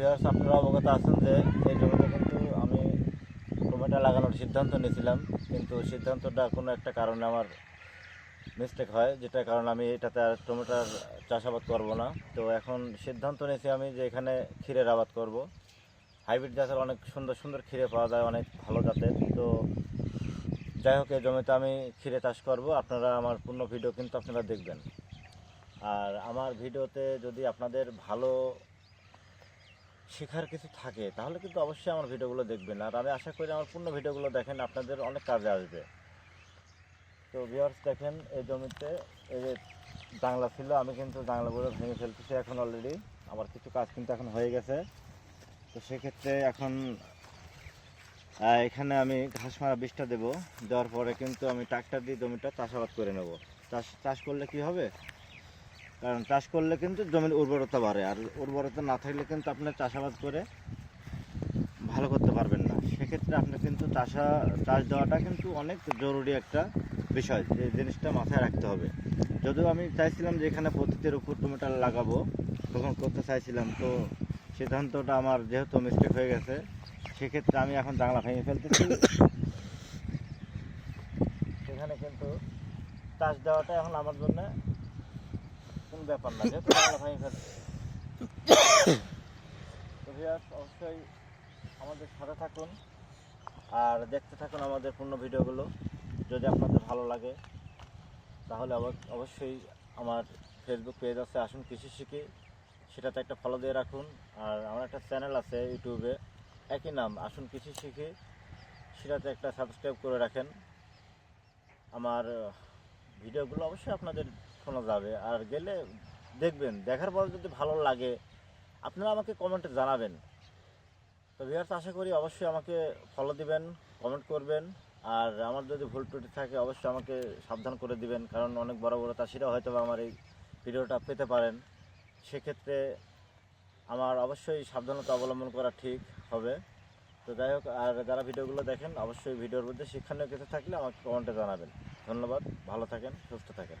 Viewers আপনারা অবগত আছেন যে এই জমিতে কিন্তু আমি টমেটো লাগানোর সিদ্ধান্ত নিয়েছিলাম, কিন্তু সিদ্ধান্তটা কোনো একটা কারণে আমার মিস্টেক হয় যেটা কারণে আমি এটাতে আর টমেটোর চাষাবাদ করব না। তো এখন সিদ্ধান্ত নিয়েছি আমি যে এখানে ক্ষীরের আবাদ করব। হাইব্রিড জাতের অনেক সুন্দর সুন্দর ক্ষীরে পাওয়া যায়, অনেক ভালো জাতের। তো যাই হোক এই জমিতে আমি ক্ষীরে চাষ করব। আপনারা আমার পূর্ণ ভিডিও কিন্তু আপনারা দেখবেন। আর আমার ভিডিওতে যদি আপনাদের ভালো শেখার কিছু থাকে, তাহলে কিন্তু অবশ্যই আমার ভিডিওগুলো দেখবেন। আর আমি আশা করি আমার পূর্ণ ভিডিওগুলো দেখেন, আপনাদের অনেক কাজে আসবে। তো ভিউয়ার্স দেখেন, এই জমিতে এই যে জাংলা ছিল, আমি কিন্তু জাংলাগুলো ভেঙে ফেলতেছি এখন অলরেডি আমার কিছু কাজ কিন্তু এখন হয়ে গেছে। তো সেক্ষেত্রে এখন এখানে আমি ঘাস মারা বিষটা দেবো। দেওয়ার পরে কিন্তু আমি ট্রাক্টর দিয়ে জমিটা চাষাবাদ করে নেব। চাষ চাষ করলে কি হবে? কারণ চাষ করলে কিন্তু জমির উর্বরতা বাড়ে আর উর্বরতা না থাকলে কিন্তু আপনার চাষাবাদ করে ভালো করতে পারবেন না। সেক্ষেত্রে আপনার কিন্তু চাষা, চাষ দেওয়াটা কিন্তু অনেক জরুরি একটা বিষয় যে জিনিসটা মাথায় রাখতে হবে। যদিও আমি চাইছিলাম যে এখানে পদ্ধতির উপর টমেটো লাগাবো তখন করতে চাইছিলাম, তো সিদ্ধান্তটা আমার যেহেতু মিস্টেক হয়ে গেছে, সেক্ষেত্রে আমি এখন জাংলা ভেঙে ফেলতেছি। সেখানে কিন্তু চাষ দেওয়াটা এখন আমার জন্য ব্যাপার না যেহেতু জাংলা ভেঙে ফেলছি তো ভিউয়ার্স অবশ্যই আমাদের সাথে থাকুন আর দেখতে থাকুন আমাদের পূর্ণ ভিডিওগুলো। যদি আপনাদের ভালো লাগে তাহলে অব- অবশ্যই আমার ফেসবুক পেজ আছে আসুন কৃষি শিখি। সেটাতে একটা ফলো দিয়ে রাখুন। আর আমার একটা চ্যানেল আছে ইউটিউবে একই নাম আসুন কৃষি শিখি। সেটাতে একটা সাবস্ক্রাইব করে রাখেন। আমার ভিডিওগুলো অবশ্যই আপনাদের শোনা যাবে। আর গেলে দেখবেন, দেখার পর যদি ভালো লাগে, আপনারা আমাকে কমেন্টে জানাবেন। তো ভিউয়ার্স আশা করি অবশ্যই আমাকে ফলো দিবেন কমেন্ট করবেন। আর আমার যদি ভুল ত্রুটি থাকে, অবশ্যই আমাকে সাবধান করে দিবেন। কারণ অনেক বড় বড় চাষিরা হয়তো আমার এই ভিডিওটা পেতে পারেন। সেক্ষেত্রে আমার অবশ্যই সাবধানতা অবলম্বন করা ঠিক হবে। তো যাই হোক, আর যারা ভিডিওগুলো দেখেন, অবশ্যই ভিডিওর মধ্যে শিক্ষণীয় কিছু থাকলে আমাকে কমেন্টে জানাবেন। ধন্যবাদ, ভালো থাকেন, সুস্থ থাকেন।